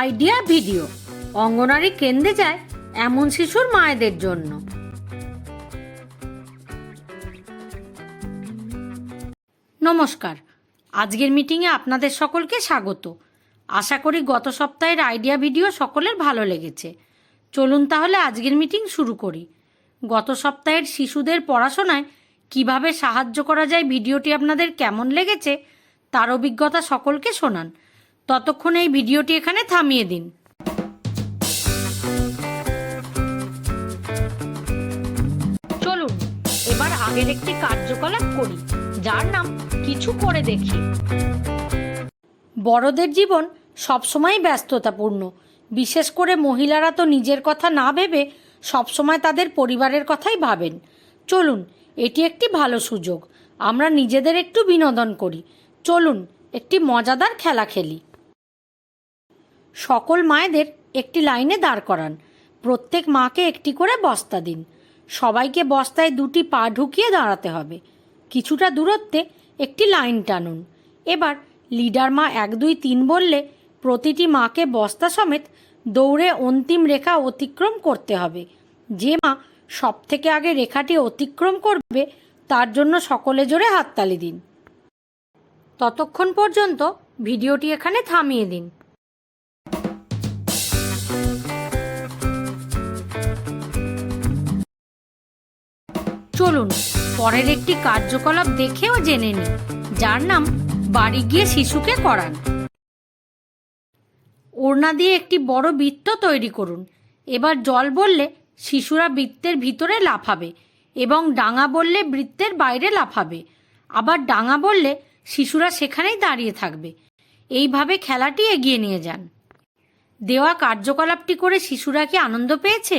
Idea video. অঙ্গনারী কেন্দ্রে যায় এমন শিশুর মায়েদের জন্য। নমস্কার। আজকের মিটিংয়ে আপনাদের সকলকে স্বাগত। আশা করি গত সপ্তাহের আইডিয়া ভিডিও সকলের ভালো লেগেছে। চলুন তাহলে আজকের মিটিং শুরু করি। গত সপ্তাহের শিশুদের পড়াশোনায় কীভাবে সাহায্য করা যায়, ভিডিওটি আপনাদের কেমন লেগেছে, তার অভিজ্ঞতা সকলকে শোনান। ততক্ষণ এই ভিডিওটি এখানে থামিয়ে দিন। চলুন, এবার আগের একটি কার্যকলাপ করি, যার নাম কিছু করে দেখি। বড়দের জীবন সবসময় ব্যস্ততাপূর্ণ। বিশেষ করে মহিলারা তো নিজের কথা না ভেবে সবসময় তাদের পরিবারের কথাই ভাবেন। চলুন, এটি একটি ভালো সুযোগ। আমরা নিজেদের একটু বিনোদন করি। চলুন, একটি মজাদার খেলা খেলি। সকল মায়েদের একটি লাইনে দাঁড় করান। প্রত্যেক মাকে একটি করে বস্তা দিন। সবাইকে বস্তায় দুটি পা ঢুকিয়ে দাঁড়াতে হবে। কিছুটা দূরত্বে একটি লাইন টানুন। এবার লিডার মা এক, দুই, তিন বললে প্রতিটি মাকে বস্তা সমেত দৌড়ে অন্তিম রেখা অতিক্রম করতে হবে। যে মা সব থেকে আগে রেখাটি অতিক্রম করবে, তার জন্য সকলে জোরে হাততালি দিন। ততক্ষণ পর্যন্ত ভিডিওটি এখানে থামিয়ে দিন। চলুন, পরের একটি কার্যকলাপ দেখেও জেনে নিই, যার নাম বাড়ি গিয়ে শিশুকে করান। ওড়না দিয়ে একটি বড় বৃত্ত তৈরি করুন। এবার জল বললে শিশুরা বৃত্তের ভিতরে লাফাবে এবং ডাঙা বললে বৃত্তের বাইরে লাফাবে। আবার ডাঙা বললে শিশুরা সেখানেই দাঁড়িয়ে থাকবে। এইভাবে খেলাটি এগিয়ে নিয়ে যান। দেওয়া কার্যকলাপটি করে শিশুরা কি আনন্দ পেয়েছে?